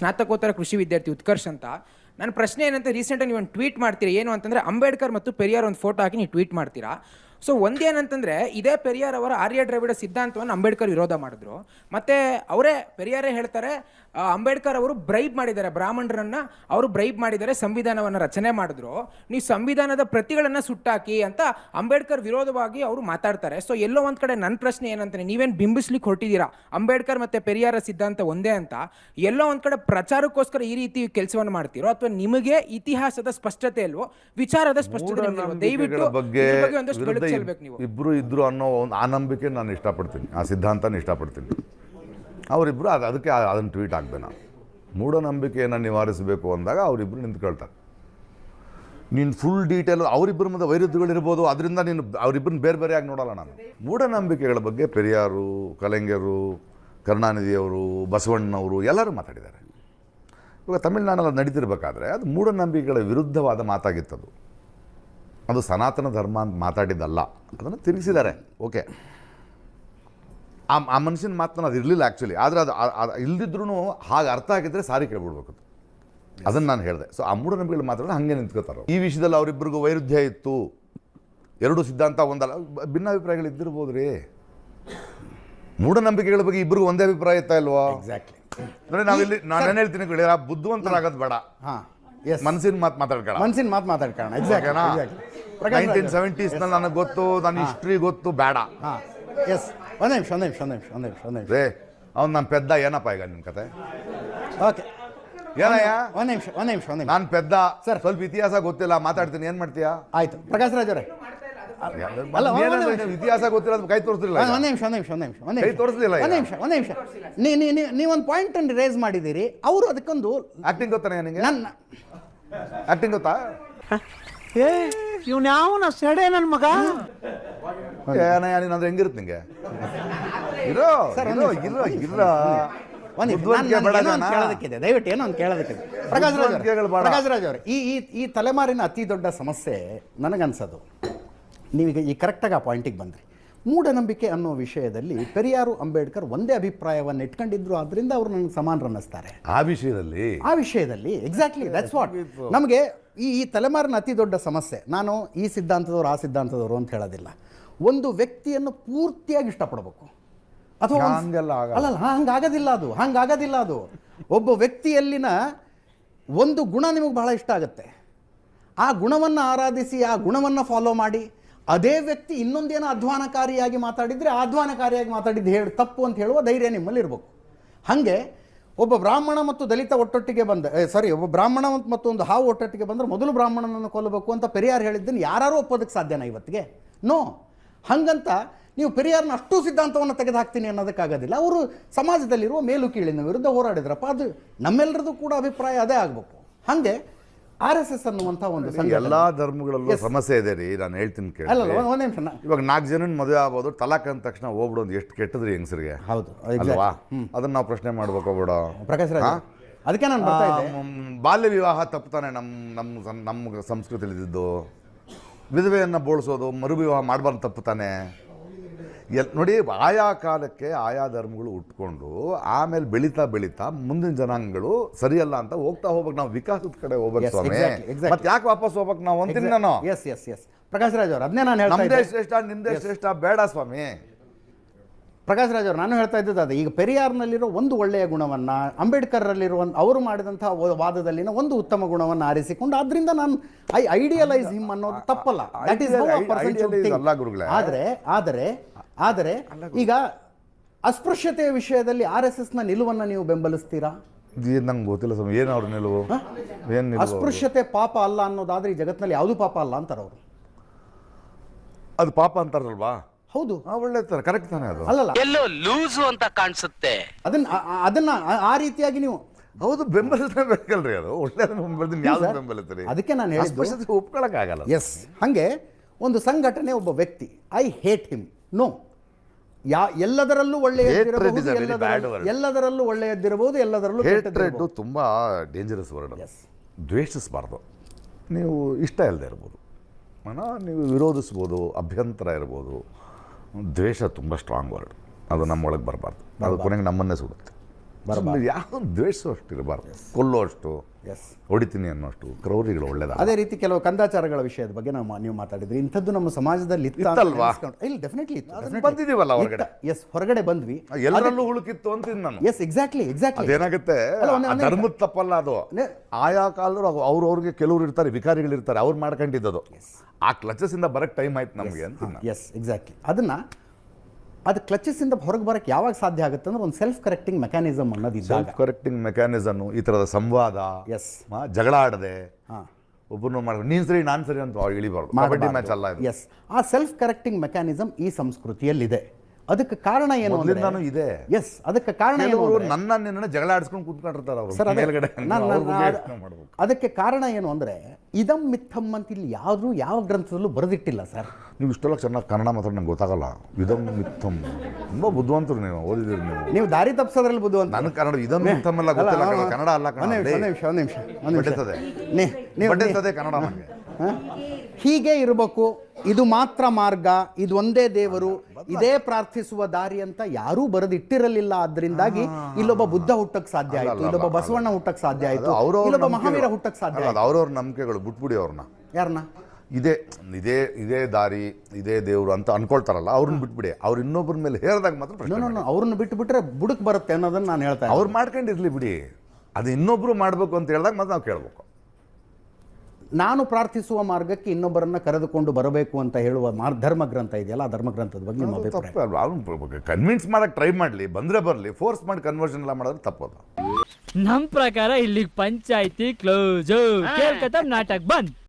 ಸ್ನಾತಕೋತ್ತರ ಕೃಷಿ ವಿದ್ಯಾರ್ಥಿ ಉತ್ಕರ್ಷ್ ಅಂತ. ನನ್ನ ಪ್ರಶ್ನೆ ಏನಂತ ರೀಸೆಂಟಾಗಿ ನೀವು ಒಂದು ಟ್ವೀಟ್ ಮಾಡ್ತೀರಾ? ಏನು ಅಂತಂದರೆ, ಅಂಬೇಡ್ಕರ್ ಮತ್ತು ಪೆರಿಯಾರ್ ಒಂದು ಫೋಟೋ ಹಾಕಿ ನೀವು ಟ್ವೀಟ್ ಮಾಡ್ತೀರಾ? ಸೊ ಒಂದೇನಂತಂದರೆ ಇದೇ ಪೆರಿಯಾರ್ ಅವರ ಆರ್ಯ ದ್ರಾವಿಡ ಸಿದ್ಧಾಂತವನ್ನು ಅಂಬೇಡ್ಕರ್ ವಿರೋಧ ಮಾಡಿದ್ರು. ಮತ್ತು ಅವರೇ ಪೆರಿಯಾರೇ ಹೇಳ್ತಾರೆ ಅಂಬೇಡ್ಕರ್ ಅವರು ಬ್ರೈಬ್ ಮಾಡಿದ್ದಾರೆ ಬ್ರಾಹ್ಮಣರನ್ನ ಅವರು ಬ್ರೈಬ್ ಮಾಡಿದ್ದಾರೆ ಸಂವಿಧಾನವನ್ನು ರಚನೆ ಮಾಡಿದ್ರು. ನೀವು ಸಂವಿಧಾನದ ಪ್ರತಿಗಳನ್ನು ಸುಟ್ಟಾಕಿ ಅಂತ ಅಂಬೇಡ್ಕರ್ ವಿರೋಧವಾಗಿ ಅವರು ಮಾತಾಡ್ತಾರೆ. ಸೊ ಎಲ್ಲೋ ಒಂದು ಕಡೆ ನನ್ನ ಪ್ರಶ್ನೆ ಏನಂತಾನೆ ನೀವೇನು ಬಿಂಬಿಸ್ಲಿಕ್ಕೆ ಹೊರಟಿದ್ದೀರಾ? ಅಂಬೇಡ್ಕರ್ ಮತ್ತು ಪೆರಿಯಾರ ಸಿದ್ಧಾಂತ ಒಂದೇ ಅಂತ. ಎಲ್ಲೋ ಒಂದು ಕಡೆ ಪ್ರಚಾರಕ್ಕೋಸ್ಕರ ಈ ರೀತಿ ಕೆಲಸವನ್ನು ಮಾಡ್ತೀರೋ ಅಥವಾ ನಿಮಗೆ ಇತಿಹಾಸದ ಸ್ಪಷ್ಟತೆ ಇಲ್ವೋ ವಿಚಾರದ ಸ್ಪಷ್ಟತೆ? ದಯವಿಟ್ಟು ಬಗ್ಗೆ ಒಂದಷ್ಟು ಇಬ್ಬರು ಇದ್ರು ಅನ್ನೋ ಒಂದು ಆ ನಂಬಿಕೆ ನಾನು ಇಷ್ಟಪಡ್ತೀನಿ. ಆ ಸಿದ್ಧಾಂತನ ಇಷ್ಟಪಡ್ತೀನಿ. ಅವರಿಬ್ಬರು ಅದು ಅದಕ್ಕೆ ಅದನ್ನು ಟ್ವೀಟ್ ಹಾಕಿದೆ ನಾನು. ಮೂಢನಂಬಿಕೆಯನ್ನು ನಿವಾರಿಸಬೇಕು ಅಂದಾಗ ಅವರಿಬ್ಬರು ನಿಂತ್ಕೊಳ್ತಾರೆ ನೀನು ಫುಲ್ ಡೀಟೇಲ್ ಅವರಿಬ್ಬರ ಮುಂದೆ ವೈರುದ್ಧಗಳಿರ್ಬೋದು ಅದರಿಂದ ನೀನು ಅವರಿಬ್ಬರನ್ನ ಬೇರೆ ಬೇರೆಯಾಗಿ ನೋಡೋಲ್ಲ ನಾನು. ಮೂಢನಂಬಿಕೆಗಳ ಬಗ್ಗೆ ಪೆರಿಯಾರು, ಕಲೆಂಗರು, ಕರುಣಾನಿಧಿಯವರು, ಬಸವಣ್ಣನವರು ಎಲ್ಲರೂ ಮಾತಾಡಿದ್ದಾರೆ. ಇವಾಗ ತಮಿಳ್ನಾಡಲ್ಲಿ ನಡೀತಿರ್ಬೇಕಾದ್ರೆ ಅದು ಮೂಢನಂಬಿಕೆಗಳ ವಿರುದ್ಧವಾದ ಮಾತಾಗಿತ್ತದು. ಅದು ಸನಾತನ ಧರ್ಮ ಅಂತ ಮಾತಾಡಿದ್ದಲ್ಲ. ಅದನ್ನು ತಿರುಗಿಸಿದ್ದಾರೆ. ಓಕೆ. ಆ ಆ ಮನುಷ್ಯನ ಮಾತನ್ನ ಅದು ಇರಲಿಲ್ಲ ಆ್ಯಕ್ಚುಲಿ ಆದರೆ ಅದು ಇಲ್ದಿದ್ರೂ ಹಾಗೆ ಅರ್ಥ ಆಗಿದ್ರೆ ಸಾರಿ ಕೇಳ್ಬಿಡ್ಬೇಕು ಅದು. ಅದನ್ನು ನಾನು ಹೇಳಿದೆ. ಸೊ ಆ ಮೂಢನಂಬಿಕೆಗಳು ಮಾತಾಡಿದ್ರೆ ಹಾಗೆ ನಿಂತ್ಕೋತಾರೆ ಈ ವಿಷಯದಲ್ಲಿ ಅವರಿಬ್ಬರಿಗೂ ವೈರುಧ್ಯ ಇತ್ತು. ಎರಡು ಸಿದ್ಧಾಂತ ಒಂದಲ್ಲ. ಭಿನ್ನ ಭಿನ್ನಾಭಿಪ್ರಾಯಗಳು ಇದ್ದಿರ್ಬೋದು ರೀ. ಮೂಢನಂಬಿಕೆಗಳ ಬಗ್ಗೆ ಇಬ್ಬರಿಗೂ ಒಂದೇ ಅಭಿಪ್ರಾಯ ಇತ್ತಾ ಇಲ್ವಾ? ಎಕ್ಸಾಕ್ಟ್ಲಿ ನೋಡಿ ನಾವಿಲ್ಲಿ ನಾನು ಹೇಳ್ತೀನಿ ಬುದ್ಧಿವಂತರಾಗೋದು ಬೇಡ. ಹಾಂ. ಮನಸ್ಸಿನ ಮಾತು ಮಾತಾಡ್ಕೊಳ್ಳ ಮನ್ಸಿನ ಮಾತು ಮಾತಾಡ್ಕೊಳ್ಳೋಣ ಎಕ್ಸಾಕ್ಟ್ ನೈನ್ಟೀನ್ ಸೆವೆಂಟೀಸ್ನಲ್ಲಿ ನನಗೆ ಗೊತ್ತು ನನ್ನ ಹಿಸ್ಟ್ರಿ ಗೊತ್ತು ಬೇಡ. ಹಾಂ. ಎಸ್ ಒಂದು ನಿಮಿಷ ಒಂದು ನಿಮಿಷ ಒಂದು ನಿಮಿಷ ಒಂದು ನಿಮಿಷ ಒಂದು ನಿಮಿಷ. ರೇ ಅವ್ನು ನನ್ನ ಪೆದ್ದ ಏನಪ್ಪ ಈಗ ನಿಮ್ಮ ಕತೆ? ಓಕೆ ಏನಯ್ಯ? ಒಂದು ನಿಮಿಷ ಒಂದು ನಿಮಿಷ ಒಂದೇ ನಿಮಿಷ. ನಾನು ಪೆದ್ದ. ಸರ್ ಸ್ವಲ್ಪ ಇತಿಹಾಸ ಗೊತ್ತಿಲ್ಲ ಮಾತಾಡ್ತೀನಿ. ಏನು ಮಾಡ್ತೀಯಾ? ಆಯ್ತು. ಪ್ರಕಾಶ್ ರಾಜ್ ಅವರೇ. ಅಲ್ಲ, ಒಂದ್ ಏನಂದ್ರೆ. ಇತಿಹಾಸ ಗೊತ್ತಿಲ್ಲ ಅಂತ ಕೈ ತೋರಿಸ್ತಿಲ್ಲ ಒಂದು ಒಂದು ನಿಮಿಷ ಒಂದು ನಿಮಿಷ ಒಂದು ನಿಮಿಷ ಒಂದು ಕೈ ನಿಮಿಷ. ತೋರಿಸ್ಲಿಲ್ಲ ಈಗ. ಒಂದು ನಿಮಿಷ ಒಂದು ನಿಮಿಷ. ನೀ ನೀ ನೀ- ಪಾಯಿಂಟ್ ಅಂಡ್ ರೇಸ್ ಮಾಡಿದ್ದೀರಿ. ಅವರು ಅದಕ್ಕೊಂದು ಆಕ್ಟಿಂಗ್ ಗೊತ್ತಾನೆ ನಿನಗೆ ನನ್ನ ಆಕ್ಟಿಂಗ್ ಗೊತ್ತಾ? ಏ ಇವ್ನ ಯಾವನ ಸೆಡೆ ನನ್ನ ಮಗ? ಏನಯ್ಯ ನೀನು ಅಂದ್ರೆ ಹೆಂಗಿರುತ್ತೆ ನಿಂಗೆ? ಇರೋ ಇರೋ ಇರೋ ಇರೋ. ನಿಮಿಷ, ಒಂದು ಕೇಳೋದಕ್ಕಿದೆ. ದಯವಿಟ್ಟು ಏನೋ ಒಂದು ಕೇಳೋದಕ್ಕಿದೆ. ಪ್ರಕಾಶ್ ರಾಜ್ ಬುದ್ಧಿವಂತಿಕೆಗಳು ಬೇಡ. ಪ್ರಕಾಶ್ ರಾಜ್ ಅವ್ರೆ, ಈ ಈ ಈ ತಲೆಮಾರಿನ ಅತಿ ದೊಡ್ಡ ಸಮಸ್ಯೆ ನನಗನ್ಸೋದು. ನೀವೀಗ ಈ ಕರೆಕ್ಟಾಗಿ ಆ ಪಾಯಿಂಟಿಗೆ ಬಂದ್ರಿ. ಮೂಢನಂಬಿಕೆ ಅನ್ನೋ ವಿಷಯದಲ್ಲಿ ಪೆರಿಯಾರು ಅಂಬೇಡ್ಕರ್ ಒಂದೇ ಅಭಿಪ್ರಾಯವನ್ನು ಇಟ್ಕೊಂಡಿದ್ರು ಆದ್ರಿಂದ ಅವರು ನನಗೆ ಸಮಾನರನ್ನಿಸ್ತಾರೆ. ಆ ವಿಷಯದಲ್ಲಿ? ಆ ವಿಷಯದಲ್ಲಿ ಎಕ್ಸಾಕ್ಟ್ಲಿ ದಟ್ಸ್ ವಾಟ್ ನಮಗೆ ಈ ಈ ತಲೆಮಾರಿನ ಅತಿ ದೊಡ್ಡ ಸಮಸ್ಯೆ ನಾನು ಈ ಸಿದ್ಧಾಂತದವರು ಆ ಸಿದ್ಧಾಂತದವರು ಅಂತ ಹೇಳೋದಿಲ್ಲ. ಒಂದು ವ್ಯಕ್ತಿಯನ್ನು ಪೂರ್ತಿಯಾಗಿ ಇಷ್ಟಪಡಬೇಕು. ಅಥವಾ ಹಂಗೆಲ್ಲ ಆಗಲ್ಲ. ಅಲ್ಲಲ್ಲ ಹಂಗಾಗೋದಿಲ್ಲ ಅದು ಹಂಗಾಗೋದಿಲ್ಲ ಅದು. ಒಬ್ಬ ವ್ಯಕ್ತಿಯಲ್ಲಿನ ಒಂದು ಗುಣ ನಿಮಗೆ ಬಹಳ ಇಷ್ಟ ಆಗುತ್ತೆ. ಆ ಗುಣವನ್ನು ಆರಾಧಿಸಿ ಆ ಗುಣವನ್ನು ಫಾಲೋ ಮಾಡಿ ಅದೇ ವ್ಯಕ್ತಿ ಇನ್ನೊಂದೇನೋ ಅಧ್ವಾನಕಾರಿಯಾಗಿ ಮಾತಾಡಿದರೆ ಅಧ್ವಾನಕಾರಿಯಾಗಿ ಮಾತಾಡಿದ್ದು ಹೇಳಿ, ತಪ್ಪು ಅಂತ ಹೇಳುವ ಧೈರ್ಯ ನಿಮ್ಮಲ್ಲಿ ಇರಬೇಕು. ಹಾಗೆ ಒಬ್ಬ ಬ್ರಾಹ್ಮಣ ಮತ್ತು ದಲಿತ ಒಟ್ಟೊಟ್ಟಿಗೆ ಬಂದ ಸಾರಿ ಒಬ್ಬ ಬ್ರಾಹ್ಮಣ ಮತ್ತು ಒಂದು ಹಾವು ಒಟ್ಟೊಟ್ಟಿಗೆ ಬಂದರೆ ಮೊದಲು ಬ್ರಾಹ್ಮಣನನ್ನು ಕೊಲ್ಲಬೇಕು ಅಂತ ಪೆರಿಯಾರ್ ಹೇಳಿದ್ದನ್ನು ಯಾರು ಒಪ್ಪೋದಕ್ಕೆ ಸಾಧ್ಯನಾ ಇವತ್ತಿಗೆ? ನೋ ಹಾಗಂತ ನೀವು ಪೆರಿಯಾರ್ನ ಅಷ್ಟು ಸಿದ್ಧಾಂತವನ್ನು ತೆಗೆದು ಹಾಕ್ತೀನಿ ಅನ್ನೋದಕ್ಕಾಗೋದಿಲ್ಲ. ಅವರು ಸಮಾಜದಲ್ಲಿರುವ ಮೇಲು ಕೀಳಿನ ವಿರುದ್ಧ ಹೋರಾಡಿದ್ರಪ್ಪ. ಅದು ನಮ್ಮೆಲ್ಲರದು ಕೂಡ ಅಭಿಪ್ರಾಯ ಅದೇ ಆಗಬೇಕು. ಹಾಗೆ ಆರ್ ಎಸ್ ಎಸ್ ಅನ್ನುವಂಥ ಒಂದು ಸಂಘಟನೆ. ಎಲ್ಲಾ ಧರ್ಮಗಳಲ್ಲೂ ಸಮಸ್ಯೆ ಇದೆ ರೀ ನಾನು ಹೇಳ್ತೀನಿ ಕೇಳಿ. ಅಲ್ಲ ಒಂದು ನಿಮಿಷ ಇವಾಗ ನಾಲ್ಕು ಜನ ಮದುವೆ ಆಗ್ಬೋದು ತಲಾಕ್ ಅಂದ ತಕ್ಷಣ ಹೋಗ್ಬಿಡೋದು ಎಷ್ಟು ಕೆಟ್ಟದ್ರಿ ಹೆಂಗಸರಿಗೆ. ಹೌದು ಅಲ್ವಾ? ಅದನ್ನ ನಾವು ಪ್ರಶ್ನೆ ಮಾಡ್ಬೇಕು ಬಿಡು ಪ್ರಕಾಶ್ ರಾಜ್ ಅದಕ್ಕೆ ನಾನು ಬರ್ತಾ ಇದ್ದೆ. ಬಾಲ್ಯ ವಿವಾಹ ತಪ್ಪುತ್ತಾನೆ ನಮ್ಮ ನಮ್ಮ ಸಂ- ನಮ್ಮ ಸಂಸ್ಕೃತಿಲಿ ಇದಿದ್ದು ವಿಧವೆಯನ್ನು ಬೋಳಿಸೋದು ಮರು ವಿವಾಹ ಮಾಡಬಾರ್ದು ತಪ್ಪುತ್ತಾನೆ. ಎಲ್ ನೋಡಿ ಆಯಾ ಕಾಲಕ್ಕೆ ಆಯಾ ಧರ್ಮಗಳು ಉಟ್ಕೊಂಡು ಆಮೇಲೆ ಬೆಳೀತಾ ಬೆಳೀತಾ ಮುಂದಿನ ಜನಾಂಗಗಳು ಸರಿಯಲ್ಲ ಅಂತ ಹೋಗ್ತಾ ಹೋಗ್ಬೇಕು. ನಾವು ವಿಕಾಸದ ಕಡೆ ಹೋಗ್ಬೇಕು ಸ್ವಾಮಿ. ಮತ್ತೆ ಯಾಕೆ ವಾಪಸ್ ಹೋಗ್ಬೇಕು ನಾವು ಒಂದಿನ ನಾನು? S S S Prakash Raj ಅವ್ರು ಅದನ್ನೇ ನಾನು ಹೇಳ್ತಾ ನಮ್ದೇ ಶ್ರೇಷ್ಠ ನಿಮ್ದೇ ಶ್ರೇಷ್ಠ ಬೇಡ ಸ್ವಾಮಿ. ಪ್ರಕಾಶ್ ರಾಜ್ ಅವರು ನಾನು ಹೇಳ್ತಾ ಇದ್ದದ್ದು ಅದೇ. ಈಗ ಪೆರಿಯಾರ್ನಲ್ಲಿರೋ ಒಂದು ಒಳ್ಳೆಯ ಗುಣವನ್ನು ಅಂಬೇಡ್ಕರ್ರಲ್ಲಿರುವ ಅವರು ಮಾಡಿದಂಥ ವಾದದಲ್ಲಿನ ಒಂದು ಉತ್ತಮ ಗುಣವನ್ನು ಆರಿಸಿಕೊಂಡು ಅದರಿಂದ ನಾನು ಐ ಐಡಿಯಲೈಸ್ ಹಿಮ್ ಅನ್ನೋದು ತಪ್ಪಲ್ಲ. That is. ಆದರೆ ಆದರೆ ಆದರೆ ಈಗ ಅಸ್ಪೃಶ್ಯತೆಯ ವಿಷಯದಲ್ಲಿ ಆರ್ ಎಸ್ ಎಸ್ನ ನಿಲುವನ್ನು ನೀವು ಬೆಂಬಲಿಸ್ತೀರಾ? ನಂಗೆ ಗೊತ್ತಿಲ್ಲ ಸ್ವಾಮಿ. ಏನು ಅವ್ರ ನಿಲುವು? ಏನು ನಿಲುವು ಅಸ್ಪೃಶ್ಯತೆ ಪಾಪ ಅಲ್ಲ ಅನ್ನೋದಾದ್ರೆ ಈ ಜಗತ್ತಿನಲ್ಲಿ ಯಾವುದು ಪಾಪ ಅಲ್ಲ ಅಂತಾರೆ ಅವರು? ಅದು ಪಾಪ ಅಂತಾರಲ್ವಾ? ಹೌದು. ಆ, ಒಳ್ಳೆ ತರ ಕರೆಕ್ಟ್ ತಾನೇ ಅದು? ಅಲ್ಲಲ್ಲ. ಎಲ್ಲೋ ಲೂಸು ಅಂತ ಕಾಣಿಸುತ್ತೆ. ಅದನ್ನ ಆ- ಆ- ಅದನ್ನ ಆ- ಆ ರೀತಿಯಾಗಿ ನೀವು ಹೌದು ಬೆಂಬಲಿಸಬೇಕಲ್ರಿ ಅದು. ಒಳ್ಳೆ ಬೆಂಬಲಿತೀನಿ ಯಾವ್ದು ಸರ್, ಅದಕ್ಕೆ ನಾನು ಹೇಳಿದ್ದು- ಅಸ್ಪೃಶ್ಯತೆ ಒಪ್ಕೊಳಕ್ಕಾಗಲ್ಲ. ಎಸ್ ಹಾಗೆ ಒಂದು ಸಂಘಟನೆ ಒಬ್ಬ ವ್ಯಕ್ತಿ ಐ ಹೇಟ್ ಹಿಮ್ ನೋ ಯಾ ಎಲ್ಲದರಲ್ಲೂ Hatred ಒಳ್ಳೆಯದಿರಬಹುದು is a very bad ಎಲ್ಲದರಲ್ಲೂ word. ಎಲ್ಲದರಲ್ಲೂ ಒಳ್ಳೆಯದಿರಬಹುದು ಎಲ್ಲದರಲ್ಲೂ ಹೇಟ್ರೆಡ್ ಕೆಟ್ಟದ್ದಿರಬಹುದು. ತುಂಬಾ ಡೇಂಜರಸ್ ವರ್ಡ್ Yes. ದ್ವೇಷಿಸಬಾರ್ದು. ನೀವು ಇಷ್ಟ ಇಲ್ಲದೆ ಇರ್ಬೋದು. ಮನ ನೀವು ವಿರೋಧಿಸ್ಬೋದು ಅಭ್ಯಂತರ ಇರ್ಬೋದು. ದ್ವೇಷ ತುಂಬ ಸ್ಟ್ರಾಂಗ್ ವರ್ಡ್ ಅದು ನಮ್ಮೊಳಗೆ ಬರಬಾರ್ದು. ಅದು ಕೊನೆಗೆ ನಮ್ಮನ್ನೇ ಸುಡುತ್ತೆ. ಬರಬಾರ್ದು. ಯಾವ ದ್ವೇಷ ಅಷ್ಟು ಇರಬಾರ್ದು ಕೊಲ್ಲೋ ಅಷ್ಟು ಎಸ್ ಹೊಡಿತೀನಿ ಅನ್ನೋಷ್ಟು ಕ್ರೌರಿಗಳು ಒಳ್ಳೇದ ಅದೇ ರೀತಿ ಕೆಲವು ಕಂದಾಚಾರಗಳ ವಿಷಯದ ಬಗ್ಗೆ ನಾವು ನೀವು ಮಾತಾಡಿದ್ರಿ. ಇಂಥದ್ದು ನಮ್ಮ ಸಮಾಜದಲ್ಲಿ ಇತ್ತಲ್ವಾ? ಇಲ್ಲಿ ಡೆಫಿನೆಟ್ಲಿ ಅದನ್ನ ಬಂದಿದೀವಲ್ಲ ಹೊರಗಡೆ. ಎಸ್ ಹೊರಗಡೆ ಬಂದ್ವಿ. ಎಲ್ಲರಲ್ಲೂ ಹುಳುಕಿತ್ತು ಅಂತ ನಾನು. ಎಸ್ ಎಕ್ಸಾಕ್ಟ್ಲಿ ಎಕ್ಸಾಕ್ಟ್ಲಿ ಅದೇನಾಗುತ್ತೆ? ಧರ್ಮದ ತಪ್ಪಲ್ಲ ಅದು. ಆಯಾ ಕಾಲದವ್ರು ಅವ್ರವ್ರಿಗೆ ಕೆಲವರು ಇರ್ತಾರೆ ವಿಕಾರಿಗಳು ಇರ್ತಾರೆ ಅವ್ರು ಮಾಡ್ಕೊಂಡಿದ್ದದು. ಆ ಕ್ಲಚಸ್ ಇಂದ ಬರಕ್ ಟೈಮ್ ಆಯ್ತು ನಮ್ಗೆ ಅಂತ ಎಸ್ ಎಕ್ಸಾಕ್ಟ್ಲಿ ಅದನ್ನ ಅದು ಕ್ಲಚಸ್ಸಿಂದ ಹೊರಗೆ ಬರಕ್ಕೆ ಯಾವಾಗ ಸಾಧ್ಯ ಆಗುತ್ತೆ ಅಂದ್ರೆ ಒಂದು ಸೆಲ್ಫ್ ಕರೆಕ್ಟಿಂಗ್ ಮೆಕ್ಯಾನಿಸಮ್ ಅನ್ನೋದು ಸೆಲ್ಫ್ ಕರೆಕ್ಟಿಂಗ್ ಮೆಕ್ಯಾನಿಸಮ್ ಈ ತರದ ಸಂವಾದ. ಎಸ್ ಜಗಳ ಆಡದೆ. ಒಬ್ಬರು ಒಬ್ಬನು ಮಾಡಿ ನೀನ್ ಸರಿ ನಾನ್ ಸರಿ ಅಂತ ಇಳಿಬಾರ್ದು. ಕಬಡ್ಡಿ ಮ್ಯಾಚ್ ಅಲ್ಲ ಇದು. ಎಸ್ ಆ ಸೆಲ್ಫ್ ಕರೆಕ್ಟಿಂಗ್ ಮೆಕ್ಯಾನಿಸಮ್ ಈ ಸಂಸ್ಕೃತಿಯಲ್ಲಿದೆ. ಅದಕ್ಕೆ ಕಾರಣ ಏನು ಅಂದ್ರೆ ಇದೆ. ಎಸ್ ಅದಕ್ಕೆ ಕಾರಣ ಏನು ಅವರು ನನ್ನ ನಿನ್ನ ಜಗಳ ಆಡಿಸ್ಕೊಂಡು ಕೂತ್ಕೊಂಡಿರ್ತಾರೆ ಅವರು. ಅದೇ- ಮೇಲ್ಗಡೆ ಅದಕ್ಕೆ ಕಾರಣ ಏನು ಅಂದ್ರೆ ಇದಂ ಮಿಥಂ ಅಂತ ಇಲ್ಲಿ ಯಾರು ಯಾವ ಗ್ರಂಥದಲ್ಲೂ ಬರೆದಿಟ್ಟಿಲ್ಲ ಸರ್ ನೀವು ಇಷ್ಟೆಲ್ಲ ಚೆನ್ನಾಗಿ ಕನ್ನಡ ಮಾತ್ರ ನಂಗೆ ಗೊತ್ತಾಗಲ್ಲ. ಇದಂ ಮಿಥಂ. ತುಂಬ ಬುದ್ಧಿವಂತರು ನೀವು ಓದಿದಿರಿ ನೀವು. ನೀವು ದಾರಿ ತಪ್ಪಿಸೋದ್ರಲ್ಲಿ ಬುದ್ಧಿವಂತ ನನ್ನ ನನಗೆ ಕನ್ನಡ ಇದಂ ಎಲ್ಲ ಗೊತ್ತಿಲ್ಲ ಕಣೋ, ಕನ್ನಡ ಅಲ್ಲ ಕನ್ನಡ ಒಂದು ನಿಮಿಷ ಒಂದು ನಿಮಿಷ ಒಂದು ನಿಮಿಷ ಒಂದು ನಿಮಿಷ. ಕನ್ನಡ ನನಗೆ ಹ? ಹೀಗೆ ಇರಬೇಕು ಇದು ಮಾತ್ರ ಮಾರ್ಗ ಇದು ಒಂದೇ ದೇವರು ಇದೇ ಪ್ರಾರ್ಥಿಸುವ ದಾರಿ ಅಂತ ಯಾರೂ ಬರೆದಿಟ್ಟಿರಲಿಲ್ಲ. ಆದ್ರಿಂದಾಗಿ ಇಲ್ಲೊಬ್ಬ ಬುದ್ಧ ಹುಟ್ಟಕ್ ಸಾಧ್ಯ ಆಯ್ತು ಇಲ್ಲೊಬ್ಬ ಬಸವಣ್ಣ ಹುಟ್ಟಕ್ ಸಾಧ್ಯ ಆಯ್ತು ಅವ್ರವ್ರ ಇಲ್ಲೊಬ್ಬ ಮಹಾವೀರ ಹುಟ್ಟಕ್ ಸಾಧ್ಯ ಆಯ್ತು. ಅವ್ರವ್ರ ನಂಬಿಕೆಗಳು ಬಿಟ್ಬಿಡಿ ಅವ್ರನ್ನ. ಯಾರನ್ನ ಇದೇ ಇದೇ ಇದೇ ದಾರಿ ಇದೇ ದೇವ್ರು ಅಂತ ಅನ್ಕೊಳ್ತಾರಲ್ಲ ಅವ್ರನ್ನ ಬಿಟ್ಬಿಡಿ. ಅವ್ರು ಇನ್ನೊಬ್ಬರ ಮೇಲೆ ಹೇರಿದಾಗ ಮಾತ್ರ ಪ್ರಶ್ನೆ ನೋ ನೋ ಅವ್ರನ್ನ ಬಿಟ್ಬಿಟ್ರೆ ಬುಡಕ್ ಬರುತ್ತೆ ಅನ್ನೋದನ್ನ ನಾನು ಹೇಳ್ತೇನೆ. ಅವ್ರು ಮಾಡ್ಕೊಂಡಿರ್ಲಿ ಬಿಡಿ. ಅದು ಇನ್ನೊಬ್ರು ಮಾಡ್ಬೇಕು ಅಂತ ಹೇಳಿದಾಗ ಮತ್ತೆ ನಾವು ಕೇಳ್ಬೇಕು. ನಾನು ಪ್ರಾರ್ಥಿಸುವ ಮಾರ್ಗಕ್ಕೆ ಇನ್ನೊಬ್ಬರನ್ನ ಕರೆದುಕೊಂಡು ಬರಬೇಕು ಅಂತ ಹೇಳುವ ಮಾರ್ ಧರ್ಮ ಗ್ರಂಥ ಇದೆಯಲ್ಲ ಆ ಧರ್ಮಗ್ರಂಥದ ಬಗ್ಗೆ ನಿಮ್ಮ ಕನ್ವಿನ್ಸ್ ಮಾಡಕ್ ಟ್ರೈ ಮಾಡಲಿ ಬಂದ್ರೆ ಬರಲಿ ಫೋರ್ಸ್ ಮಾಡಿ ಕನ್ವರ್ಷನ್ ಎಲ್ಲ ಮಾಡಿದ್ರೆ ತಪ್ಪದು. ನಮ್ಮ ಪ್ರಕಾರ ಇಲ್ಲಿ ಪಂಚಾಯಿತಿ ಕ್ಲೋಸ್ ಕೇಳ್ಕತ್ತ ನಾಟಕ್ ಬಂದ್.